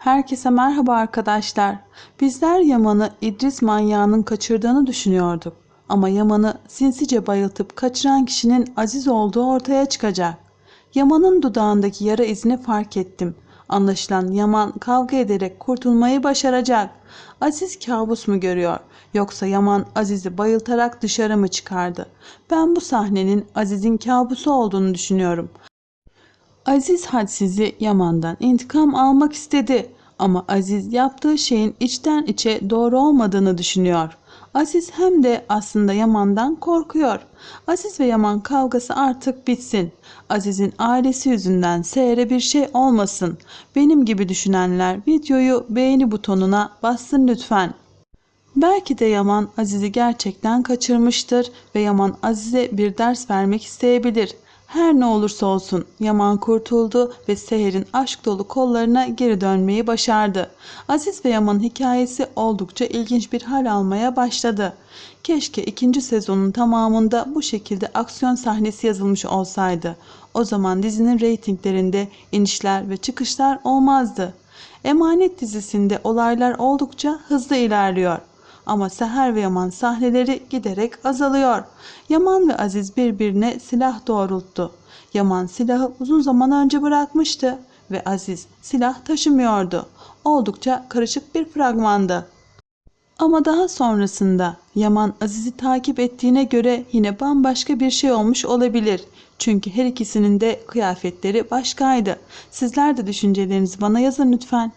Herkese merhaba arkadaşlar. Bizler Yaman'ı İdris manyağının kaçırdığını düşünüyorduk. Ama Yaman'ı sinsice bayıltıp kaçıran kişinin Aziz olduğu ortaya çıkacak. Yaman'ın dudağındaki yara izini fark ettim. Anlaşılan Yaman kavga ederek kurtulmayı başaracak. Aziz kabus mu görüyor? Yoksa Yaman Aziz'i bayıltarak dışarı mı çıkardı? Ben bu sahnenin Aziz'in kabusu olduğunu düşünüyorum. Aziz hadsizi Yaman'dan intikam almak istedi ama Aziz yaptığı şeyin içten içe doğru olmadığını düşünüyor. Aziz hem de aslında Yaman'dan korkuyor. Aziz ve Yaman kavgası artık bitsin. Aziz'in ailesi yüzünden Seher'e bir şey olmasın. Benim gibi düşünenler videoyu beğeni butonuna bassın lütfen. Belki de Yaman Aziz'i gerçekten kaçırmıştır ve Yaman Aziz'e bir ders vermek isteyebilir. Her ne olursa olsun Yaman kurtuldu ve Seher'in aşk dolu kollarına geri dönmeyi başardı. Aziz ve Yaman'ın hikayesi oldukça ilginç bir hal almaya başladı. Keşke ikinci sezonun tamamında bu şekilde aksiyon sahnesi yazılmış olsaydı. O zaman dizinin reytinglerinde inişler ve çıkışlar olmazdı. Emanet dizisinde olaylar oldukça hızlı ilerliyor. Ama Seher ve Yaman sahneleri giderek azalıyor. Yaman ve Aziz birbirine silah doğrulttu. Yaman silahı uzun zaman önce bırakmıştı ve Aziz silah taşımıyordu. Oldukça karışık bir fragmandı. Ama daha sonrasında Yaman Aziz'i takip ettiğine göre yine bambaşka bir şey olmuş olabilir. Çünkü her ikisinin de kıyafetleri başkaydı. Sizler de düşüncelerinizi bana yazın lütfen.